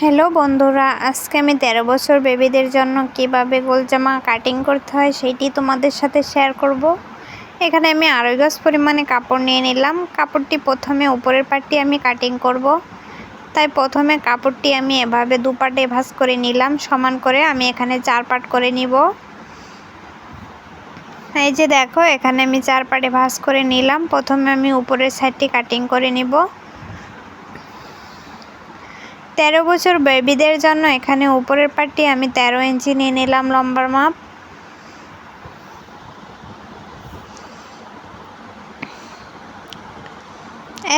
Hello বন্ধুরা, আজকে আমি তেরো বছর বেবিদের জন্য কীভাবে গোল জামা কাটিং করতে হয় সেইটি তোমাদের সাথে শেয়ার করব। এখানে আমি আড়াই গজ পরিমাণে কাপড় নিয়ে নিলাম। কাপড়টি প্রথমে উপরের পাটটি আমি কাটিং করব। তাই প্রথমে কাপড়টি আমি এভাবে দুপাটে ভাঁজ করে নিলাম। সমান করে আমি এখানে চার পাট করে নিব। এই যে দেখো, এখানে আমি চার পাটে ভাঁজ করে নিলাম। প্রথমে আমি উপরের সাইডটি কাটিং করে নিব। তেরো বছর বেবিদের জন্য এখানে উপরের পাটটি আমি তেরো ইঞ্চি নিয়ে নিলাম লম্বার মাপ।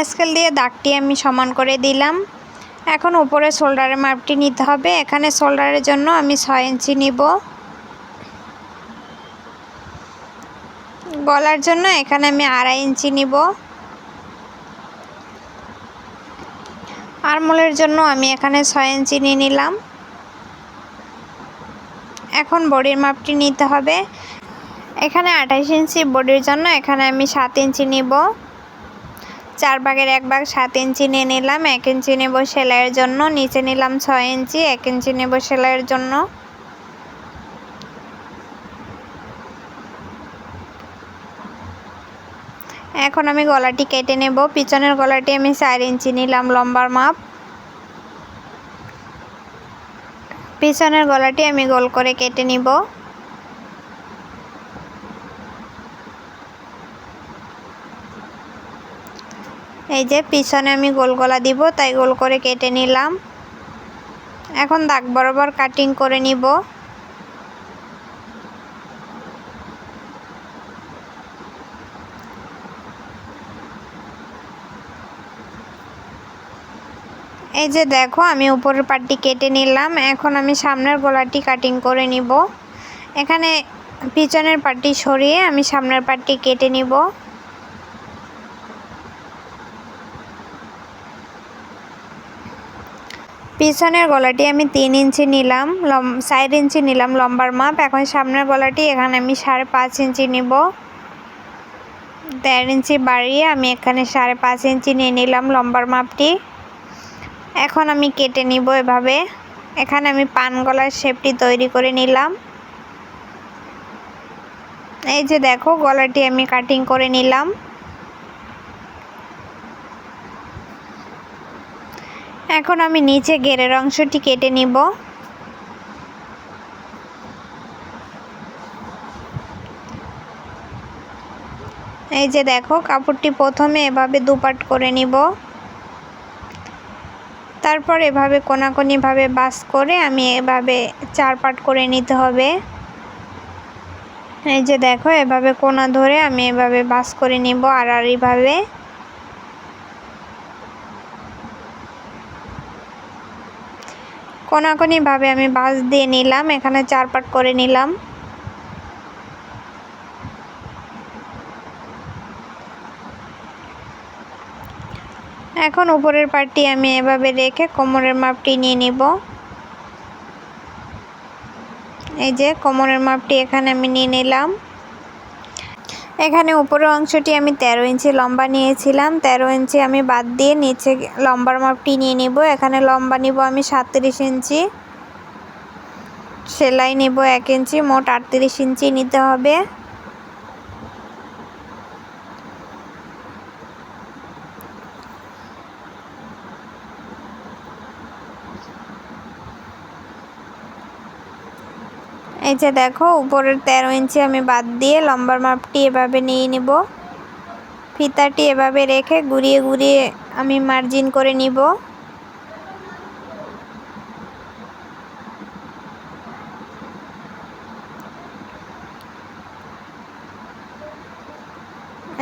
স্কেল দিয়ে দাগটি আমি সমান করে দিলাম। এখন উপরে শোল্ডারের মাপটি নিতে হবে। এখানে শোল্ডারের জন্য আমি ছয় ইঞ্চি নিব। গলার জন্য এখানে আমি আড়াই ইঞ্চি নিব। আরমোলের জন্য আমি এখানে ছয় ইঞ্চি নিয়ে নিলাম। এখন বডির মাপটি নিতে হবে। এখানে আঠাশ ইঞ্চি বডির জন্য এখানে আমি সাত ইঞ্চি নিব। চার ভাগের এক ভাগ সাত ইঞ্চি নিয়ে নিলাম। এক ইঞ্চি নেব সেলাইয়ের জন্য। নিচে নিলাম ছয় ইঞ্চি। এক ইঞ্চি নেব সেলাইয়ের জন্য। এখন আমি গলাটি কেটে নেব। পিছনের গলাটি আমি চার ইঞ্চি নিলাম লম্বার মাপ। পিছনের গলাটি আমি গোল করে কেটে নিব। এই যে পিছনে আমি গোল গলা দিব, তাই গোল করে কেটে নিলাম। এখন দাগ বরাবর কাটিং করে নিব। এই যে দেখো, আমি উপরের পাটটি কেটে নিলাম। এখন আমি সামনের গলাটি কাটিং করে নিব। এখানে পিছনের পাটটি সরিয়ে আমি সামনের পাটটি কেটে নিব। পিছনের গলাটি আমি তিন ইঞ্চি নিলাম, লম, চার ইঞ্চি নিলাম লম্বার মাপ। এখন সামনের গলাটি, এখানে আমি সাড়ে পাঁচ ইঞ্চি নিব। দেড় ইঞ্চি বাড়িয়ে আমি এখানে সাড়ে পাঁচ ইঞ্চি নিয়ে নিলাম লম্বার মাপটি। এখন আমি কেটে নিব এভাবে। এখানে আমি পান গলার শেপটি তৈরি করে নিলাম। এই যে দেখো, গলাটি আমি কাটিং করে নিলাম। এখন আমি নিচে গেরের অংশটি কেটে নিব। এই যে দেখো, কাপড়টি প্রথমে এভাবে দুপাট করে নিব। তারপর এভাবে কোনাকোনিভাবে বাস করে আমি এভাবে চার পাট করে নিতে হবে। এই যে দেখো, এভাবে কোনা ধরে আমি এভাবে বাস করে নিব আড়াআড়িভাবে। কোনাকোনিভাবে আমি বাস দিয়ে নিলাম, এখানে চার পাট করে নিলাম। এখন উপরের পাটটি আমি এভাবে রেখে কোমরের মাপটি নিয়ে নিব। এই যে কোমরের মাপটি এখানে আমি নিয়ে নিলাম। এখানে উপরের অংশটি আমি ১৩ ইঞ্চি লম্বা নিয়েছিলাম। ১৩ ইঞ্চি আমি বাদ দিয়ে নিচে লম্বার মাপটি নিয়ে নিব। এখানে লম্বা নিব আমি সাতত্রিশ ইঞ্চি। সেলাই নিব এক ইঞ্চি, মোট আটত্রিশ ইঞ্চি নিতে হবে। এই যে দেখো, উপরের তেরো ইঞ্চি আমি বাদ দিয়ে লম্বার মাপটি এভাবে নিয়ে নিব। ফিতাটি এভাবে রেখে ঘুরিয়ে ঘুরিয়ে আমি মার্জিন করে নিব।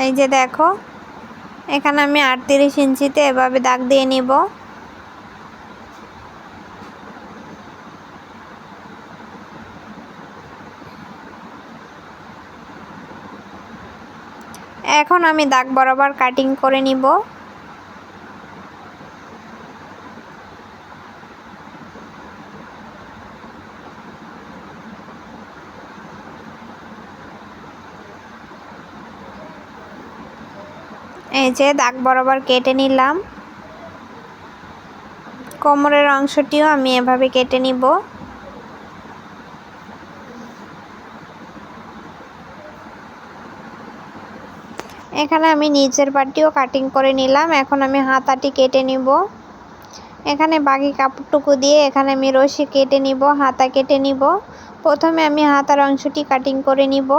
এই যে দেখো, এখানে আমি আটত্রিশ ইঞ্চিতে এভাবে দাগ দিয়ে নিব। এখন আমি দাগ বরাবর কাটিং করে নিব। এই যে দাগ বরাবর কেটে নিলাম। কোমরের অংশটিও আমি এভাবে কেটে নিব। এখানে আমি নিচের পাটিও কাটিং করে নিলাম। এখন আমি হাতাটি কেটে নিব। এখানে বাকি কাপড়টুকু দিয়ে এখানে আমি রশি কেটে নিব, হাতা কেটে নিব। প্রথমে আমি হাতার অংশটি কাটিং করে নিব।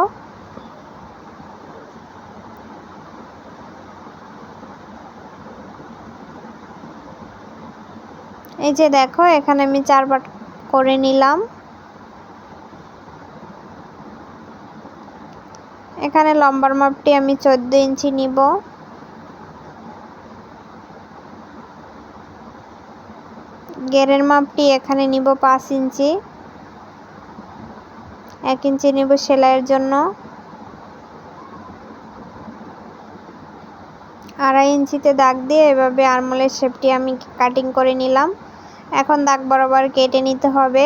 এই যে দেখো, এখানে আমি চারবার করে নিলাম। এখানে লম্বার মাপটি আমি চোদ্দ ইঞ্চি নিব। গেরের মাপটি এখানে নিব পাঁচ ইঞ্চি। এক ইঞ্চি নিব সেলাইয়ের জন্য। আড়াই ইঞ্চিতে দাগ দিয়ে এভাবে আরমোলের শেপটি আমি কাটিং করে নিলাম। এখন দাগ বরাবর কেটে নিতে হবে।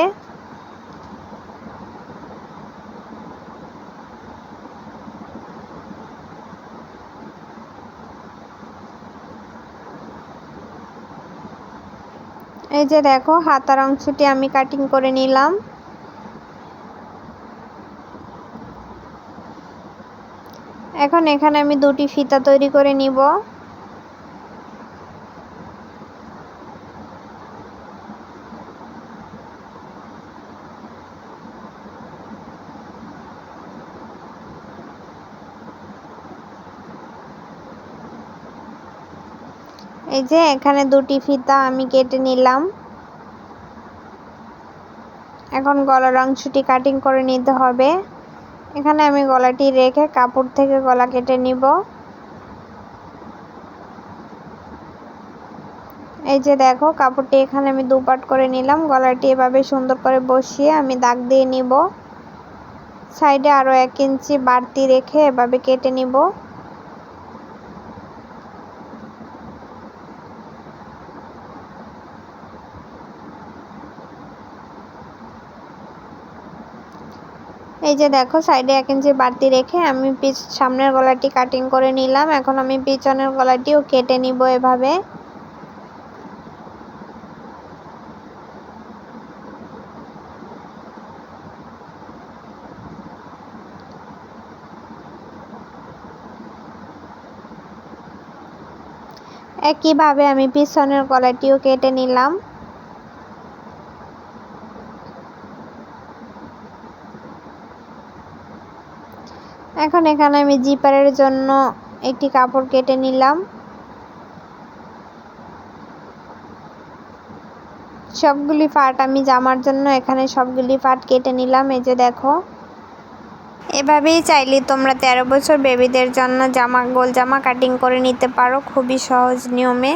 এই যে দেখো, হাতার অংশটি আমি কাটিং করে নিলাম। এখন এখানে আমি দুটি ফিতা তৈরি করে নিব। এই যে এখানে দুটি ফিতা আমি কেটে নিলাম। এখন গলার অংশটি কাটিং করে নিতে হবে। এখানে আমি গলাটি রেখে কাপড় থেকে গলা কেটে নিব। এই যে দেখো, কাপড়টি এখানে আমি দুপাট করে নিলাম। গলাটি এভাবে সুন্দর করে বসিয়ে আমি দাগ দিয়ে নিব। সাইডে আরও এক ইঞ্চি বাড়তি রেখে এভাবে কেটে নিব। এই যে দেখো সাইডে এক ইঞ্চি বাড়তি রেখে আমি পিছ, সামনের গলাটি কাটিং করে নিলাম। এখন আমি পিছনের গলাটিও কেটে নিব এভাবে। একইভাবে আমি পিছনের গলাটিও কেটে নিলাম। এখন এখানে আমি জিপারের জন্য একটি কাপড় কেটে নিলাম। সবগুলি পাট আমি জামার জন্য এখানে সবগুলি পাট কেটে নিলাম, এই যে দেখো। এভাবেই চাইলে তোমরা তেরো বছর বেবিদের জন্য জামা, গোল জামা কাটিং করে নিতে পারো, খুবই সহজ নিয়মে।